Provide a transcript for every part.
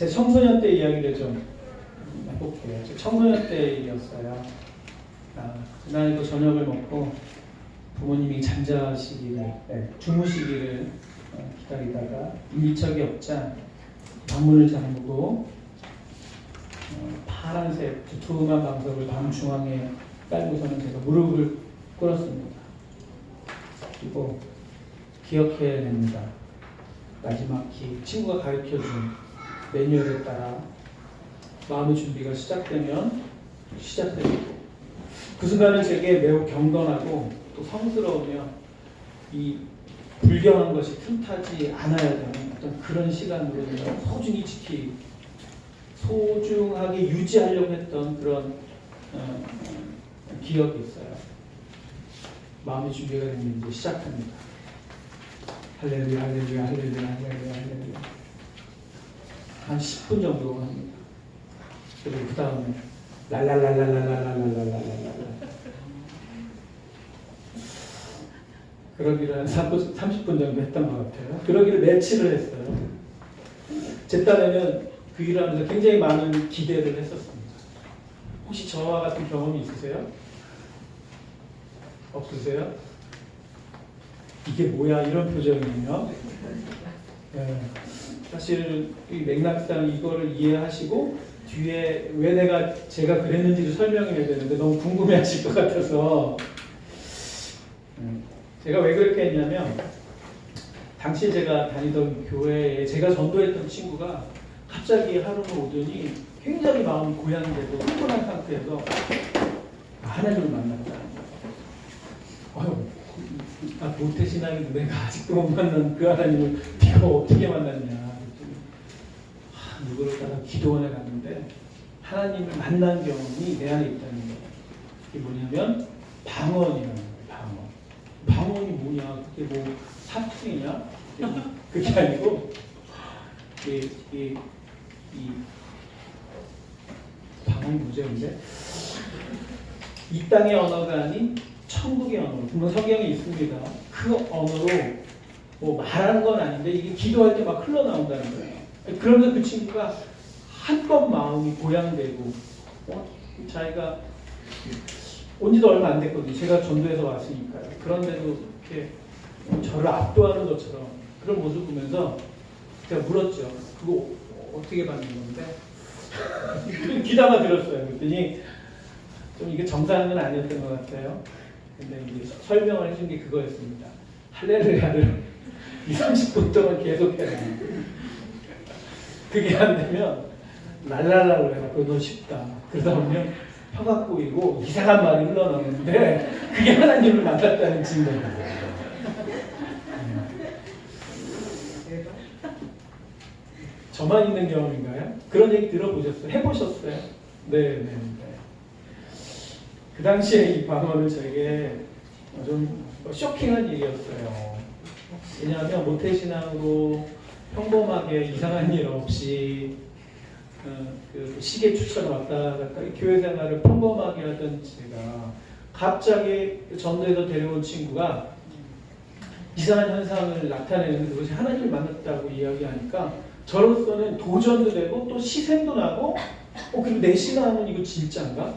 제 청소년 때 이야기를 좀 해볼게요. 제 청소년 때 일이었어요. 아, 그날도 저녁을 먹고 부모님이 잠자시기를, 네, 주무시기를 어, 기다리다가 인기척이 없자 방문을 잠그고 어, 파란색 두툼한 방석을 방 중앙에 깔고서는 제가 무릎을 꿇었습니다. 그리고 기억해야 됩니다. 마지막 기 친구가 가르쳐준 매뉴얼에 따라 마음의 준비가 시작되면 시작됩니다. 그 순간은 제게 매우 경건하고 또 성스러우며 이 불경한 것이 틈타지 않아야 되는 어떤 그런 시간으로 소중히 지키 소중하게 유지하려고 했던 그런 어, 기억이 있어요. 마음의 준비가 이제 시작합니다. 할렐루야, 할렐루야, 할렐루야, 할렐루야, 할렐루야. 한 10분 정도 합니다. 그리고 그 다음에 랄랄랄랄랄랄랄랄랄랄랄 그러기를 한 30분 정도 했던 것 같아요. 그러기를 며칠을 했어요. 제 딴에는 그 일을 하면서 굉장히 많은 기대를 했었습니다. 혹시 저와 같은 경험이 있으세요? 없으세요? 이게 뭐야 이런 표정이에요. 네. 사실 이 맥락상 이거를 이해하시고 뒤에 왜 내가 제가 그랬는지를 설명해야 되는데 너무 궁금해하실 것 같아서 음, 제가 왜 그렇게 했냐면 당시 제가 다니던 교회에 제가 전도했던 친구가 갑자기 하루는 오더니 굉장히 마음이 고양되고 흥분한 상태에서 하나님을 만났다. 아유, 아, 모태신앙인데 내가 아직도 못 만난 그 하나님을 네가 어떻게 만났냐. 따라 기도원에 갔는데 하나님을 만난 경험이 내 안에 있다는 거예요. 그게 뭐냐면 방언이라는 거예요. 방언. 방언이 뭐냐? 그게 뭐 사투리냐? 그게 아니고 이, 이, 이 방언이 근데? 이 땅의 언어가 아닌 천국의 언어. 물론 성경에 있습니다. 그 언어로 뭐 말하는 건 아닌데 이게 기도할 때 막 흘러나온다는 거예요. 그러면서 그 친구가 한번 마음이 고양되고 어? 자기가 온 지도 얼마 안 됐거든요. 제가 전도해서 왔으니까요. 그런데도 이렇게 저를 압도하는 것처럼 그런 모습을 보면서 제가 물었죠. 그거 어떻게 받는 건데? 기다가 들었어요. 그랬더니 좀 이게 정상은 아니었던 것 같아요. 근데 이제 설명을 해준 게 그거였습니다. 할렐루야를 2, 30분 동안 계속 돼. 그게 안 되면 랄랄라를 해갖고 너 쉽다. 그러다 보면 혀가 꼬이고 이상한 말이 흘러나오는데 그게 하나님을 만났다는 증거예요. 저만 있는 경험인가요? 그런 얘기 들어보셨어요? 해보셨어요? 네, 네, 네. 그 당시에 이 방언은 저에게 좀 쇼킹한 일이었어요. 왜냐하면 모태신앙으로 평범하게 이상한 일 없이 어, 그 시계 추천 왔다 갔다 교회 생활을 평범하게 하던 제가 갑자기 전도에서 데려온 친구가 이상한 현상을 나타내는 그것이 하나님을 만났다고 이야기하니까 저로서는 도전도 되고 또 시샘도 나고 어 그리고 내 신앙은 이거 진짜인가?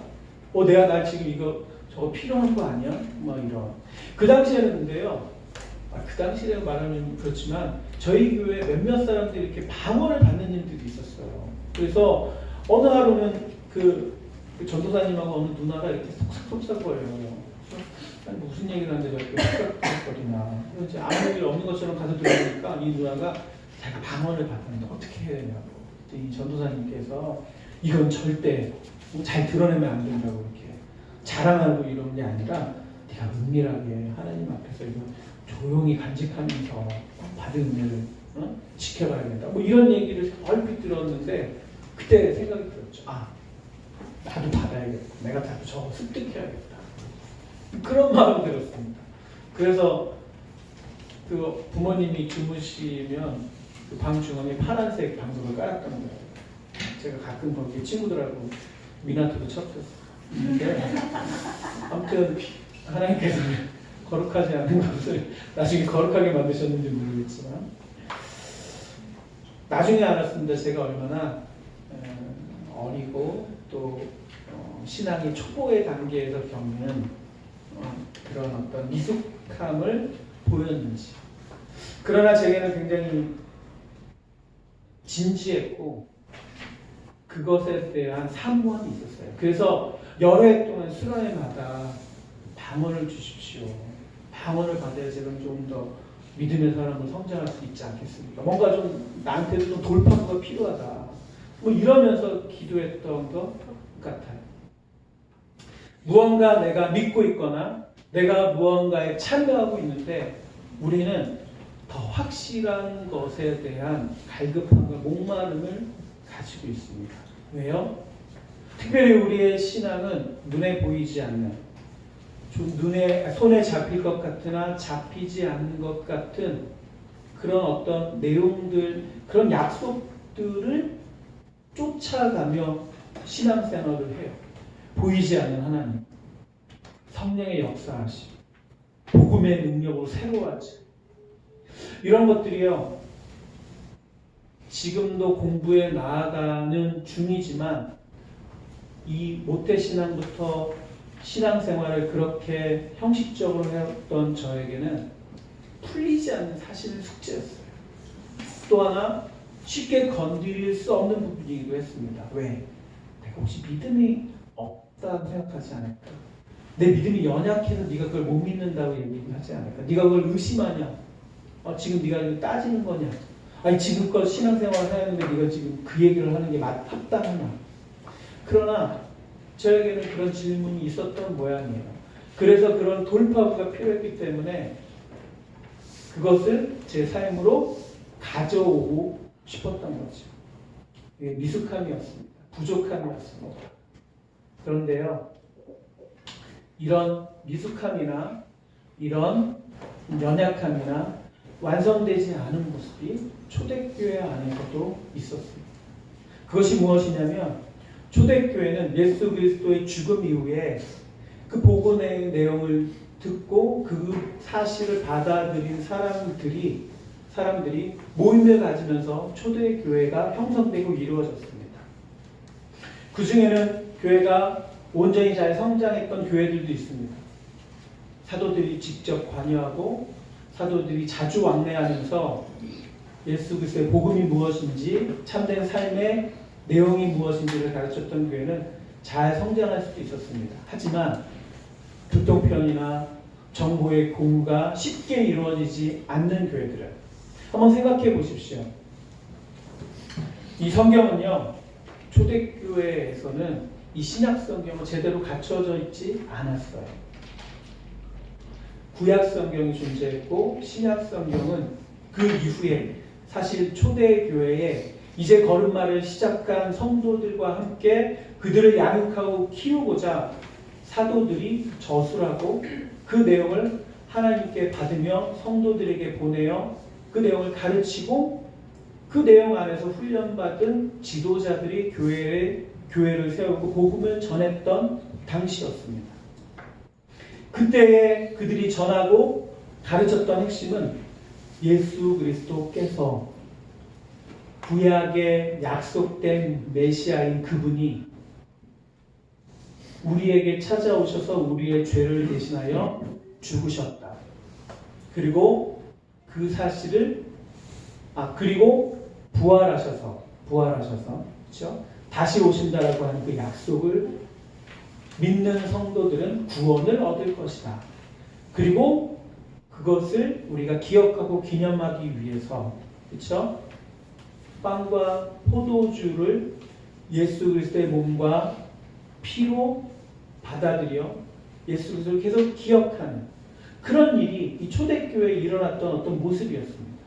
어 내가 나 지금 이거 저거 필요한 거 아니야? 막 이런 그 당시에는 근데요 아, 그 당시라고 말하면 그렇지만 저희 교회 몇몇 사람들이 이렇게 방언을 받는 일들이 있었어요. 그래서 어느 하루는 그, 그 전도사님하고 어느 누나가 이렇게 속삭속삭거려요. 무슨 얘기를 하는데 저렇게 속삭속삭거리나. 그래서 이제 아무 일 없는 것처럼 가서 들으니까 이 누나가 자기가 방언을 받는데 어떻게 해야 되냐고. 이 전도사님께서 이건 절대 잘 드러내면 안 된다고 이렇게 자랑하고 이런 게 아니라 네가 은밀하게 하나님 앞에서 이거 조용히 간직하면서 받은 은혜를 어? 지켜가야 된다. 뭐 이런 얘기를 얼핏 들었는데 그때 생각이 들었죠. 아 나도 받아야겠다. 내가 나도 저거 습득해야겠다. 그런 마음이 들었습니다. 그래서 그 부모님이 주무시면 그방 중앙에 파란색 방석을 깔았던 거예요. 제가 가끔 거기 친구들하고 미나토도 쳤었어요. 아무튼 하나님께서 거룩하지 않은 것을 나중에 거룩하게 만드셨는지 모르겠지만 나중에 알았습니다. 제가 얼마나 어, 어리고 또 어, 신앙의 초보의 단계에서 겪는 어, 그런 어떤 미숙함을 보였는지. 그러나 제게는 굉장히 진지했고 그것에 대한 사무함이 있었어요. 그래서 여러 해 동안 수련회마다 방언을 주십시오. 방언을 받아야 제가 좀 더 믿음의 사람으로 성장할 수 있지 않겠습니까? 뭔가 좀 나한테도 좀 돌파구가 필요하다. 뭐 이러면서 기도했던 것 같아요. 무언가 내가 믿고 있거나 내가 무언가에 참여하고 있는데 우리는 더 확실한 것에 대한 갈급함과 목마름을 가지고 있습니다. 왜요? 특별히 우리의 신앙은 눈에 보이지 않는 좀 눈에 손에 잡힐 것 같으나 잡히지 않는 것 같은 그런 어떤 내용들 그런 약속들을 쫓아가며 신앙생활을 해요. 보이지 않는 하나님, 성령의 역사하심, 복음의 능력으로 새로워하지. 이런 것들이요. 지금도 공부에 나아가는 중이지만 이 모태 신앙부터 신앙생활을 그렇게 형식적으로 해왔던 저에게는 풀리지 않는 사실은 숙제였어요. 또 하나 쉽게 건드릴 수 없는 부분이기도 했습니다. 왜? 내가 혹시 믿음이 없다고 생각하지 않을까? 내 믿음이 연약해서 네가 그걸 못 믿는다고 얘기하지 않을까? 네가 그걸 의심하냐? 어, 지금 네가 따지는 거냐? 아니 지금껏 신앙생활 하는데 네가 지금 그 얘기를 하는 게 맞, 합당하냐? 그러나 저에게는 그런 질문이 있었던 모양이에요. 그래서 그런 돌파구가 필요했기 때문에 그것을 제 삶으로 가져오고 싶었던 거죠. 미숙함이었습니다. 부족함이었습니다. 그런데요, 이런 미숙함이나 이런 연약함이나 완성되지 않은 모습이 초대교회 안에서도 있었습니다. 그것이 무엇이냐면 초대교회는 예수 그리스도의 죽음 이후에 그 복음의 내용을 듣고 그 사실을 받아들인 사람들이 사람들이 모임을 가지면서 초대교회가 형성되고 이루어졌습니다. 그 중에는 교회가 온전히 잘 성장했던 교회들도 있습니다. 사도들이 직접 관여하고 사도들이 자주 왕래하면서 예수 그리스도의 복음이 무엇인지 참된 삶의 내용이 무엇인지를 가르쳤던 교회는 잘 성장할 수도 있었습니다. 하지만 교통편이나 정보의 공유가 쉽게 이루어지지 않는 교회들은 한번 생각해 보십시오. 이 성경은요, 초대교회에서는 이 신약 성경은 제대로 갖춰져 있지 않았어요. 구약 성경이 존재했고 신약 성경은 그 이후에 사실 초대교회에 이제 걸음마를 시작한 성도들과 함께 그들을 양육하고 키우고자 사도들이 저술하고 그 내용을 하나님께 받으며 성도들에게 보내어 그 내용을 가르치고 그 내용 안에서 훈련받은 지도자들이 교회에 교회를 세우고 복음을 전했던 당시였습니다. 그때에 그들이 전하고 가르쳤던 핵심은 예수 그리스도께서 구약에 약속된 메시아인 그분이 우리에게 찾아오셔서 우리의 죄를 대신하여 죽으셨다. 그리고 그 사실을 아 그리고 부활하셔서 부활하셔서 그렇죠? 다시 오신다라고 하는 그 약속을 믿는 성도들은 구원을 얻을 것이다. 그리고 그것을 우리가 기억하고 기념하기 위해서 그렇죠? 빵과 포도주를 예수 그리스도의 몸과 피로 받아들여 예수 그리스도를 계속 기억하는 그런 일이 이 초대교회에 일어났던 어떤 모습이었습니다.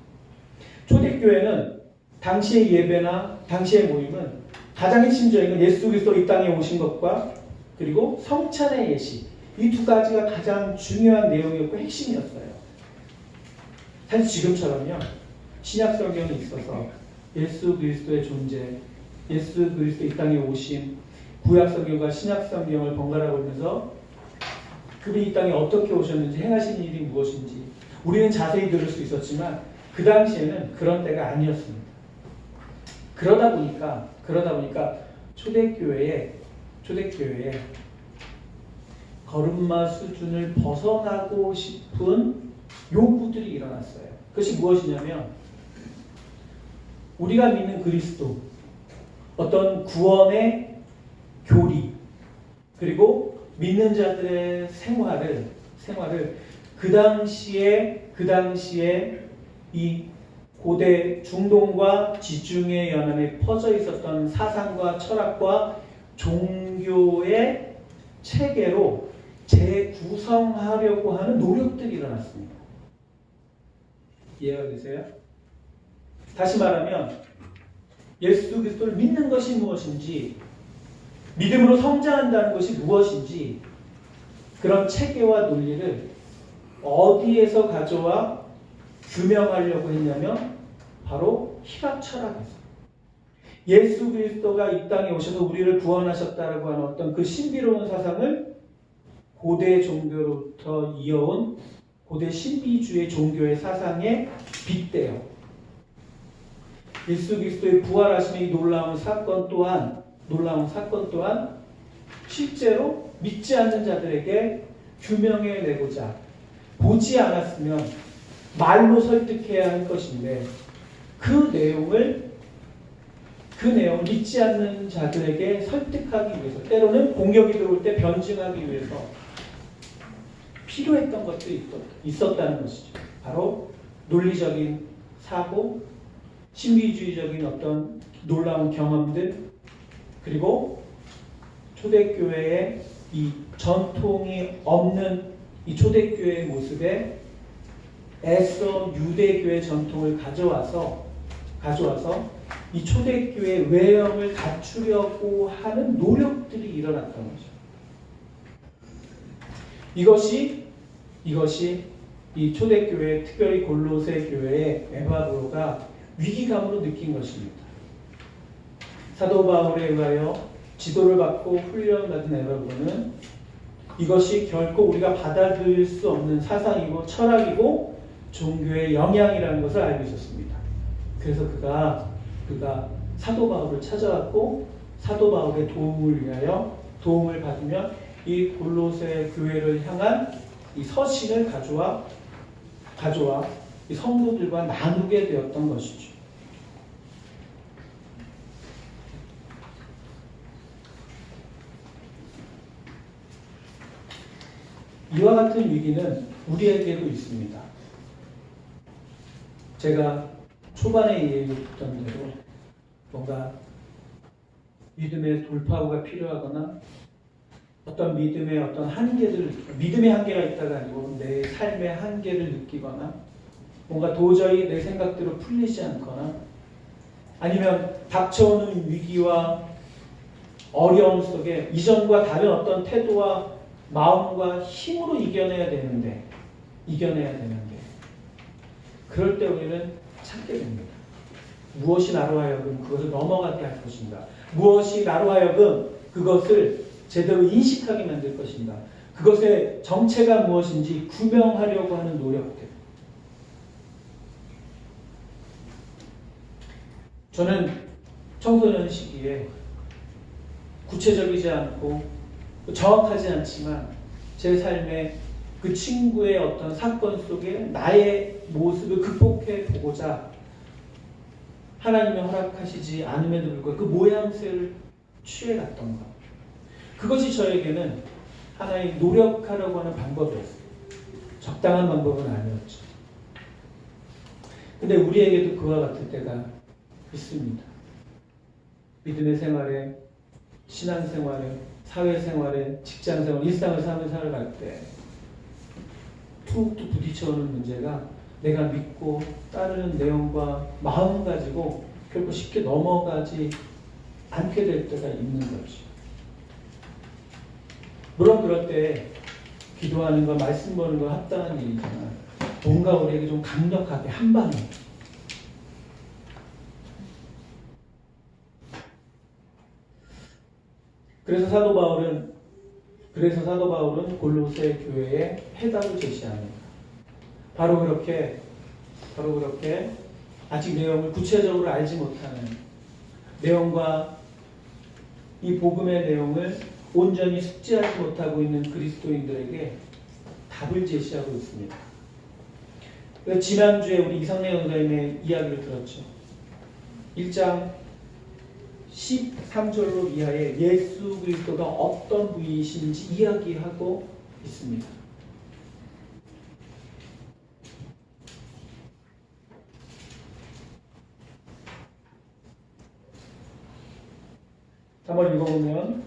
초대교회는 당시의 예배나 당시의 모임은 가장 핵심적인 건 예수 그리스도 이 땅에 오신 것과 그리고 성찬의 예시 이 두 가지가 가장 중요한 내용이었고 핵심이었어요. 사실 지금처럼요 신약 성경이 있어서 예수 그리스도의 존재, 예수 그리스도 이 땅에 오심, 구약 성경과 신약 성경을 번갈아 보면서 그분이 이 땅에 어떻게 오셨는지 행하신 일이 무엇인지 우리는 자세히 들을 수 있었지만 그 당시에는 그런 때가 아니었습니다. 그러다 보니까 그러다 보니까 초대교회에 초대교회에 걸음마 수준을 벗어나고 싶은 요구들이 일어났어요. 그것이 무엇이냐면 우리가 믿는 그리스도 어떤 구원의 교리 그리고 믿는 자들의 생활을 생활을 그 당시에 그 당시에 이 고대 중동과 지중해 연안에 퍼져 있었던 사상과 철학과 종교의 체계로 재구성하려고 하는 노력들이 일어났습니다. 이해가 되세요? 다시 말하면 예수 그리스도를 믿는 것이 무엇인지 믿음으로 성장한다는 것이 무엇인지 그런 체계와 논리를 어디에서 가져와 규명하려고 했냐면 바로 희락 철학에서 예수 그리스도가 이 땅에 오셔서 우리를 구원하셨다라고 하는 어떤 그 신비로운 사상을 고대 종교로부터 이어온 고대 신비주의 종교의 사상에 빗대요. 예수 그리스도의 부활하심의 이 놀라운 사건 또한 놀라운 사건 또한 실제로 믿지 않는 자들에게 규명해 내고자 보지 않았으면 말로 설득해야 할 것인데 그 내용을 그 내용을 믿지 않는 자들에게 설득하기 위해서 때로는 공격이 들어올 때 변증하기 위해서 필요했던 것들이 있었다는 것이죠. 바로 논리적인 사고, 신비주의적인 어떤 놀라운 경험들, 그리고 초대교회의 이 전통이 없는 이 초대교회의 모습에 애써 유대교회 전통을 가져와서 가져와서 이 초대교회 외형을 갖추려고 하는 노력들이 일어났던 거죠. 이것이 이것이 이 초대교회 특별히 골로새 교회의 에바브로가 위기감으로 느낀 것입니다. 사도 바울에 의하여 지도를 받고 훈련받은 에바브로는 이것이 결코 우리가 받아들일 수 없는 사상이고 철학이고 종교의 영향이라는 것을 알고 있었습니다. 그래서 그가 그가 사도 바울을 찾아왔고 사도 바울의 도움을 위하여 도움을 받으면 이 골로새 교회를 향한 이 서신을 가져와 가져와 이 성도들과 나누게 되었던 것이죠. 이와 같은 위기는 우리에게도 있습니다. 제가 초반에 얘기했던 대로 뭔가 믿음의 돌파구가 필요하거나 어떤 믿음의 어떤 한계를 믿음의 한계가 있다가 아니고 내 삶의 한계를 느끼거나 뭔가 도저히 내 생각대로 풀리지 않거나 아니면 닥쳐오는 위기와 어려움 속에 이전과 다른 어떤 태도와 마음과 힘으로 이겨내야 되는데 이겨내야 되는데 그럴 때 우리는 찾게 됩니다. 무엇이 나로 하여금 그것을 넘어가게 할 것인가? 무엇이 나로 하여금 그것을 제대로 인식하게 만들 것인가? 그것의 정체가 무엇인지 구명하려고 하는 노력들. 저는 청소년 시기에 구체적이지 않고 정확하지 않지만 제 삶에 그 친구의 어떤 사건 속에 나의 모습을 극복해 보고자 하나님의 허락하시지 않음에도 불구하고 그 모양새를 취해갔던 것. 그것이 저에게는 하나의 노력하려고 하는 방법이었어요. 적당한 방법은 아니었죠. 근데 우리에게도 그와 같을 때가 있습니다. 믿음의 생활에, 신앙생활에, 사회생활에, 직장생활, 일상을 사는 살아갈 때 툭툭 부딪혀오는 문제가 내가 믿고 따르는 내용과 마음 가지고 결코 쉽게 넘어가지 않게 될 때가 있는 거죠. 물론 그럴 때 기도하는 거, 말씀 보는 거 합당한 일이지만 뭔가 우리에게 좀 강력하게 한 방에 그래서 사도 바울은 그래서 사도 바울은 골로새 교회에 해답을 제시합니다. 바로 그렇게 바로 그렇게 아직 내용을 구체적으로 알지 못하는 내용과 이 복음의 내용을 온전히 숙지하지 못하고 있는 그리스도인들에게 답을 제시하고 있습니다. 지난주에 우리 이상래 연사님의 이야기를 들었죠. 1장 13절로 이하에 예수 그리스도가 어떤 분이신지 이야기하고 있습니다. 한번 읽어보면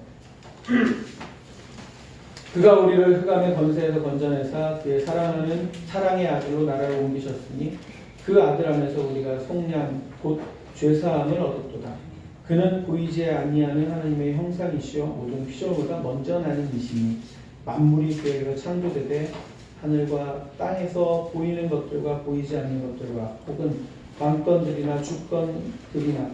그가 우리를 흑암의 권세에서 건져내사 그의 사랑하는 사랑의 아들로 나라를 옮기셨으니 그 아들 안에서 우리가 속량 곧 죄사함을 얻었도다. 그는 보이지 아니하는 하나님의 형상이시요 모든 피조물과 먼저 나는 이시니 만물이 그에게서 창조되되 하늘과 땅에서 보이는 것들과 보이지 않는 것들과 혹은 왕권들이나 주권들이나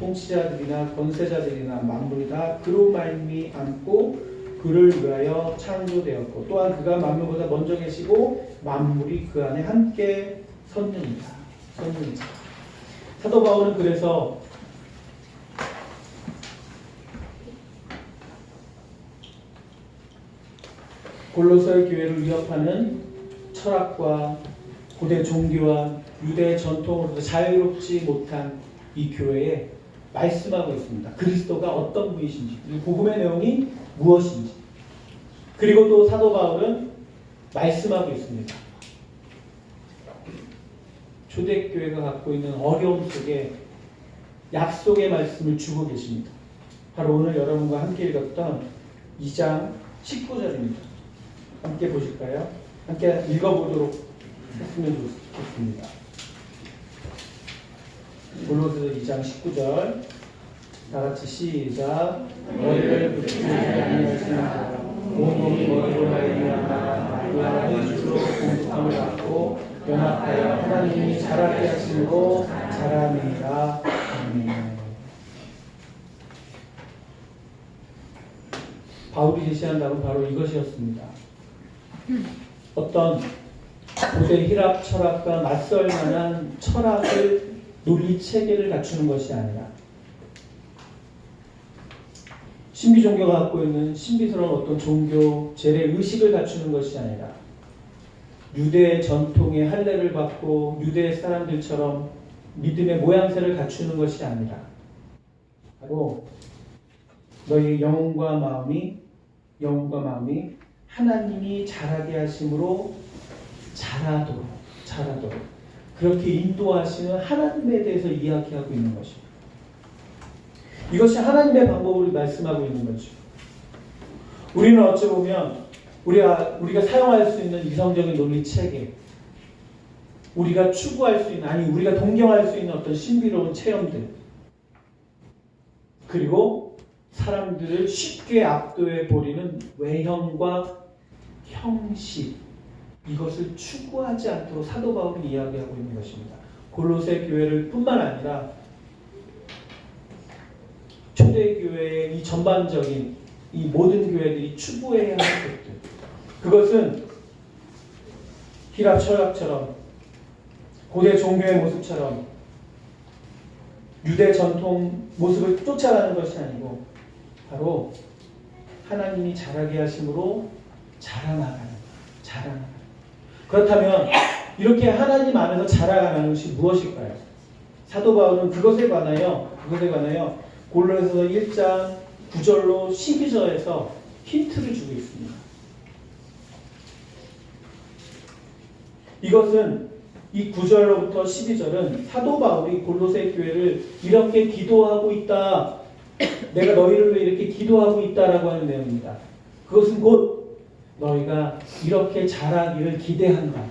통치자들이나 권세자들이나 만물이 다 그로 말미암고 그를 위하여 창조되었고 또한 그가 만물보다 먼저 계시고 만물이 그 안에 함께 섰느니라. 섰느니라. 사도 바울은 그래서 골로새 교회를 위협하는 철학과 고대 종교와 유대 전통으로부터 자유롭지 못한 이 교회에 말씀하고 있습니다. 그리스도가 어떤 분이신지, 그리고 복음의 내용이 무엇인지. 그리고 또 사도 바울은 말씀하고 있습니다. 초대교회가 갖고 있는 어려움 속에 약속의 말씀을 주고 계십니다. 바로 오늘 여러분과 함께 읽었던 2장 19절입니다. 함께 보실까요? 함께 읽어보도록 했으면 좋겠습니다. 골로새 2장 19절 다 같이 시작 너희를 붙이지 아니하시나 온몸이 머리로 말미암아 그 안에 주로 공급함을 받고 연합하여 하나님이 자라게 하시고 자라니라 아멘 바울이 제시한 답은 바로 이것이었습니다. 어떤 고대 히랍 철학과 맞설 만한 철학을 논리 체계를 갖추는 것이 아니라 신비 종교가 갖고 있는 신비스러운 어떤 종교 재래 의식을 갖추는 것이 아니라 유대 전통의 할례를 받고 유대 사람들처럼 믿음의 모양새를 갖추는 것이 아니라 바로 너희 영혼과 마음이 영혼과 마음이 하나님이 자라게 하심으로 자라도록 자라도록 그렇게 인도하시는 하나님에 대해서 이야기하고 있는 것입니다. 이것이 하나님의 방법으로 말씀하고 있는 거죠. 우리는 어찌 보면 우리가 우리가 사용할 수 있는 이성적인 논리 체계, 우리가 추구할 수 있는 아니 우리가 동경할 수 있는 어떤 신비로운 체험들, 그리고 사람들을 쉽게 압도해 버리는 외형과 형식 이것을 추구하지 않도록 사도 바울은 이야기하고 있는 것입니다. 골로새 교회를 뿐만 아니라 초대 교회의 이 전반적인 이 모든 교회들이 추구해야 할 것들 그것은 히랍 철학처럼 고대 종교의 모습처럼 유대 전통 모습을 쫓아가는 것이 아니고 바로 하나님이 자라게 하심으로 자라나가는 자라나가는 그렇다면 이렇게 하나님 안에서 자라가는 것이 무엇일까요? 사도 바울은 그것에 관하여 그것에 관하여 골로에서 1장 9절로 12절에서 힌트를 주고 있습니다. 이것은 이 9절로부터 12절은 사도 바울이 골로새 교회를 이렇게 기도하고 있다. 내가 너희를 위해 이렇게 기도하고 있다라고 하는 내용입니다. 그것은 곧 너희가 이렇게 자라기를 기대한다.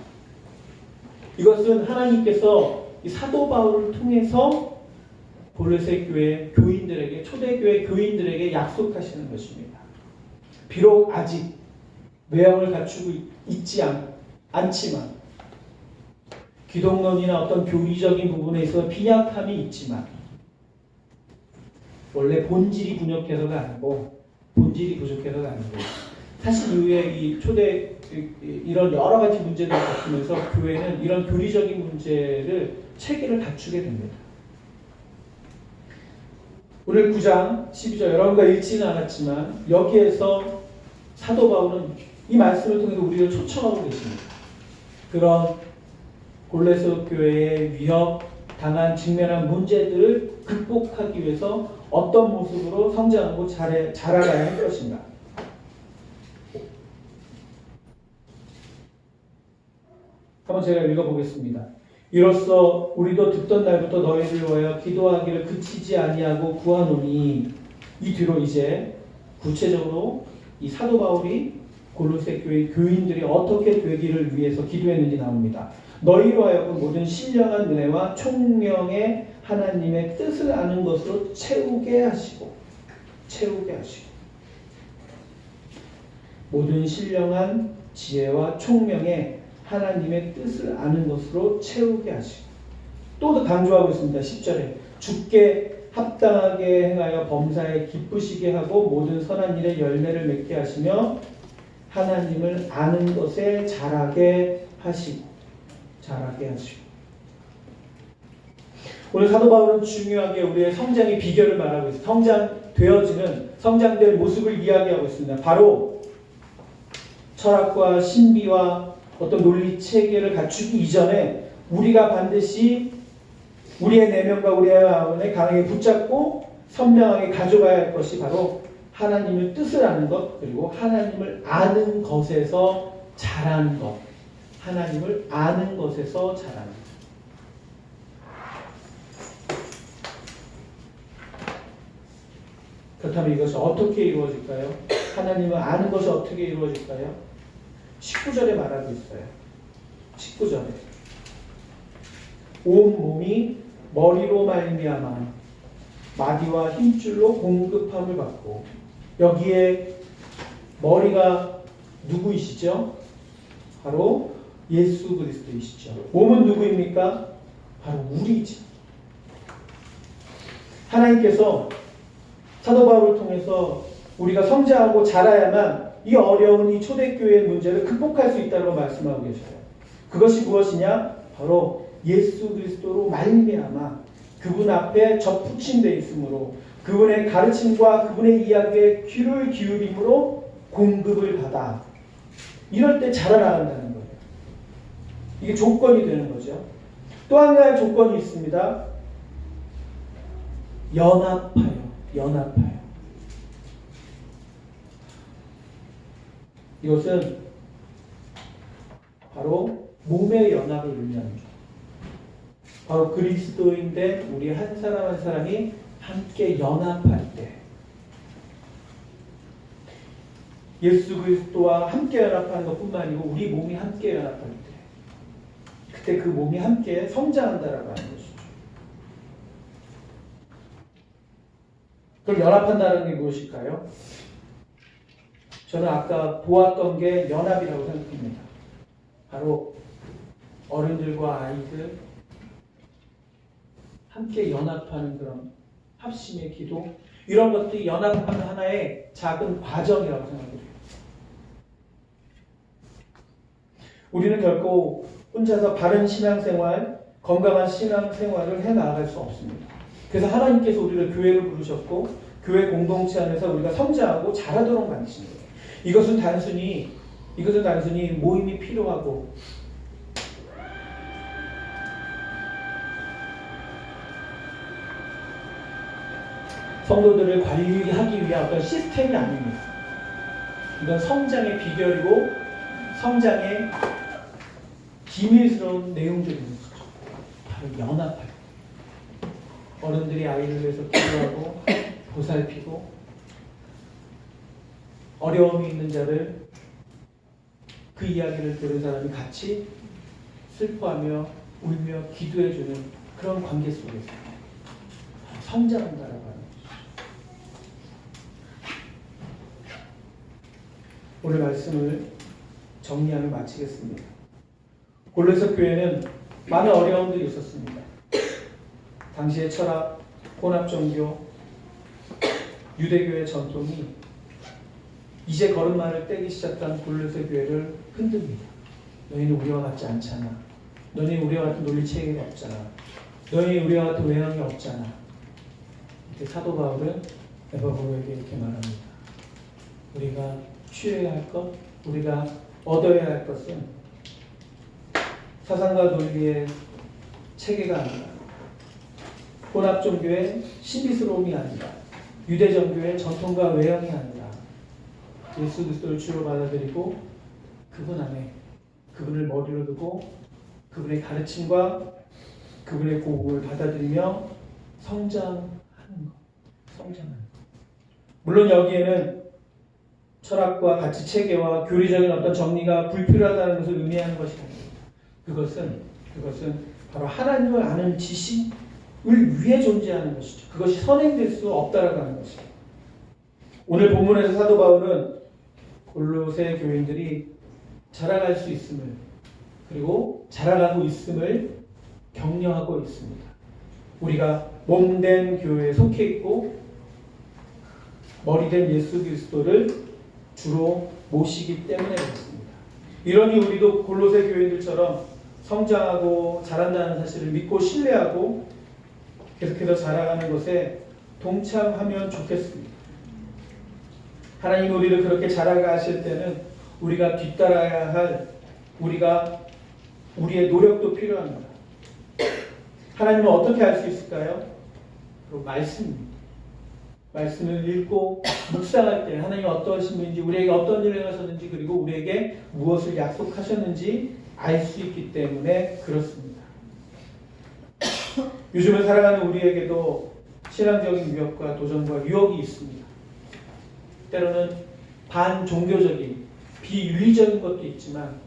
이것은 하나님께서 이 사도 바울을 통해서 골로새 교회 교인들에게 초대교회 교인들에게 약속하시는 것입니다. 비록 아직 외형을 갖추고 있지 않, 않지만 기독론이나 어떤 교리적인 부분에 있어 서 빈약함이 있지만 원래 본질이 분역해서가 아니고 본질이 부족해서가 아니고 사실 이후에 이 초대 이런 여러 가지 문제들을 겪으면서 교회는 이런 교리적인 문제를 체계를 갖추게 됩니다. 오늘 9장 12절 여러분과 읽지는 않았지만 여기에서 사도 바울은 이 말씀을 통해서 우리를 초청하고 계십니다. 그런 골레서 교회의 위협, 당한 직면한 문제들을 극복하기 위해서 어떤 모습으로 성장하고 자라, 자라가야 할 것인가. 한번 제가 읽어보겠습니다. 이로써 우리도 듣던 날부터 너희를 위하여 기도하기를 그치지 아니하고 구하노니 이 뒤로 이제 구체적으로 이 사도 바울이 골로새 교회 교인들이 어떻게 되기를 위해서 기도했는지 나옵니다. 너희로 하여금 모든 신령한 은혜와 총명의 하나님의 뜻을 아는 것으로 채우게 하시고 채우게 하시고. 모든 신령한 지혜와 총명의 하나님의 뜻을 아는 것으로 채우게 하시고. 또 강조하고 있습니다. 10절에 죽게 합당하게 행하여 범사에 기쁘시게 하고 모든 선한 일에 열매를 맺게 하시며 하나님을 아는 것에 자라게 하시고 자라게 하시고 오늘 사도 바울은 중요하게 우리의 성장의 비결을 말하고 있습니다. 성장되어지는 성장될 모습을 이야기하고 있습니다. 바로 철학과 신비와 어떤 논리 체계를 갖추기 이전에 우리가 반드시 우리의 내면과 우리의 마음을 강하게 붙잡고 선명하게 가져가야 할 것이 바로 하나님의 뜻을 아는 것 그리고 하나님을 아는 것에서 자라는 것 하나님을 아는 것에서 자라는 것 그렇다면 이것이 어떻게 이루어질까요? 하나님을 아는 것이 어떻게 이루어질까요? 19절에 말하고 있어요. 19절에 온 몸이 머리로 말미암아 마디와 힘줄로 공급함을 받고 여기에 머리가 누구이시죠? 바로 예수 그리스도이시죠. 몸은 누구입니까? 바로 우리지. 하나님께서 사도 바울을 통해서 우리가 성장하고 자라야만 이 어려운 이 초대교회의 문제를 극복할 수 있다고 말씀하고 계셔요. 그것이 무엇이냐? 바로 예수 그리스도로 말미암아 그분 앞에 접붙임돼 있으므로 그분의 가르침과 그분의 이야기에 귀를 기울임으로 공급을 받아 이럴 때 자라나간다는 거예요. 이게 조건이 되는 거죠. 또한 가지 조건이 있습니다. 연합하여, 연합하여. 이것은 바로 몸의 연합을 의미하는 것. 바로 그리스도인데 우리 한 사람 한 사람이 함께 연합할 때 예수 그리스도와 함께 연합하는 것뿐만 아니고 우리 몸이 함께 연합할 때 그때 그 몸이 함께 성장한다라고 하는 것이죠. 그럼 연합한다는 게 무엇일까요? 저는 아까 보았던 게 연합이라고 생각합니다. 바로 어른들과 아이들 함께 연합하는 그런 합심의 기도 이런 것들이 연합하는 하나의 작은 과정이라고 생각해요. 우리는 결코 혼자서 바른 신앙생활, 건강한 신앙생활을 해 나갈 수 없습니다. 그래서 하나님께서 우리를 교회로 부르셨고 교회 공동체 안에서 우리가 성장하고 자라도록 만드신 거예요. 이것은 단순히 이것은 단순히 모임이 필요하고 성도들을 관리하기 위한 어떤 시스템이 아닙니다. 이건 성장의 비결이고 성장의 기밀스러운 내용들인 거죠. 바로 연합할. 어른들이 아이를 위해서 기도하고 보살피고 어려움이 있는 자를 그 이야기를 들은 사람이 같이 슬퍼하며 울며 기도해주는 그런 관계 속에서 성장한다라고 하는. 오늘 말씀을 정리하며 마치겠습니다. 골로새 교회는 많은 어려움들이 있었습니다. 당시의 철학, 혼합 종교, 유대교의 전통이 이제 걸음마를 떼기 시작한 골로새 교회를 흔듭니다. 너희는 우리와 같지 않잖아. 너희는 우리와 같은 논리 체계가 없잖아. 너희는 우리와 같은 외형이 없잖아. 이때 사도 바울은 에바고로에게 이렇게 말합니다. 우리가 취해야 할 것, 우리가 얻어야 할 것은 사상과 논리의 체계가 아니라 혼합 종교의 신비스러움이 아니라 유대 종교의 전통과 외형이 아니라 예수 그리스도를 주로 받아들이고 그분 안에 그분을 머리로 두고 그분의 가르침과 그분의 고국을 받아들이며 성장하는 것, 성장하는 것. 물론 여기에는 철학과 가치 체계와 교리적인 어떤 정리가 불필요하다는 것을 의미하는 것이 아닙니다. 그것은 그것은 바로 하나님을 아는 지식을 위해 존재하는 것이죠. 그것이 선행될 수 없다라고 하는 것이죠. 오늘 본문에서 사도 바울은 골로새 교인들이 자라갈 수 있음을 그리고 자라가고 있음을 격려하고 있습니다. 우리가 몸된 교회에 속해 있고 머리된 예수 그리스도를 주로 모시기 때문에 그렇습니다. 이러니 우리도 골로새 교인들처럼 성장하고 자란다는 사실을 믿고 신뢰하고 계속해서 자라가는 것에 동참하면 좋겠습니다. 하나님 우리를 그렇게 자라가 하실 때는 우리가 뒤따라야 할 우리가 우리의 노력도 필요합니다. 하나님은 어떻게 알수 있을까요? 바로 말씀입니다. 말씀을 읽고 묵상할 때 하나님이 어떠하신 분인지 우리에게 어떤 일을 하셨는지 그리고 우리에게 무엇을 약속하셨는지 알 수 있기 때문에 그렇습니다. 요즘을 살아가는 우리에게도 신앙적인 위협과 도전과 유혹이 있습니다. 때로는 반종교적인 비윤리적인 것도 있지만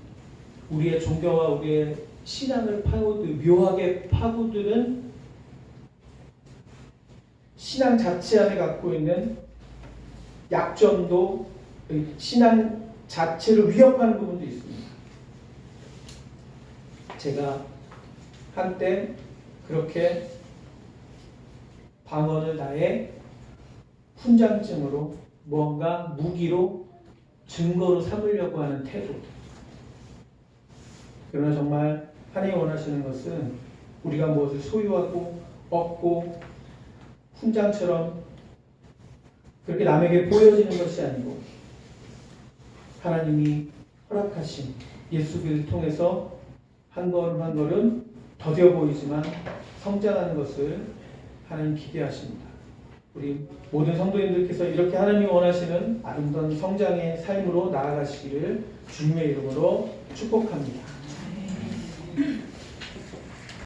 우리의 종교와 우리의 신앙을 파고드 묘하게 파고드는 신앙 자체 안에 갖고 있는 약점도 신앙 자체를 위협하는 부분도 있습니다. 제가 한때 그렇게 방언을 나의 훈장증으로 무언가 무기로 증거로 삼으려고 하는 태도. 그러나 정말 하나님 원하시는 것은 우리가 무엇을 소유하고 얻고 훈장처럼 그렇게 남에게 보여지는 것이 아니고 하나님이 허락하신 예수 그리스도를 통해서 한 걸음 한 걸음 더뎌 보이지만 성장하는 것을 하나님 기대하십니다. 우리 모든 성도님들께서 이렇게 하나님이 원하시는 아름다운 성장의 삶으로 나아가시기를 주님의 이름으로 축복합니다.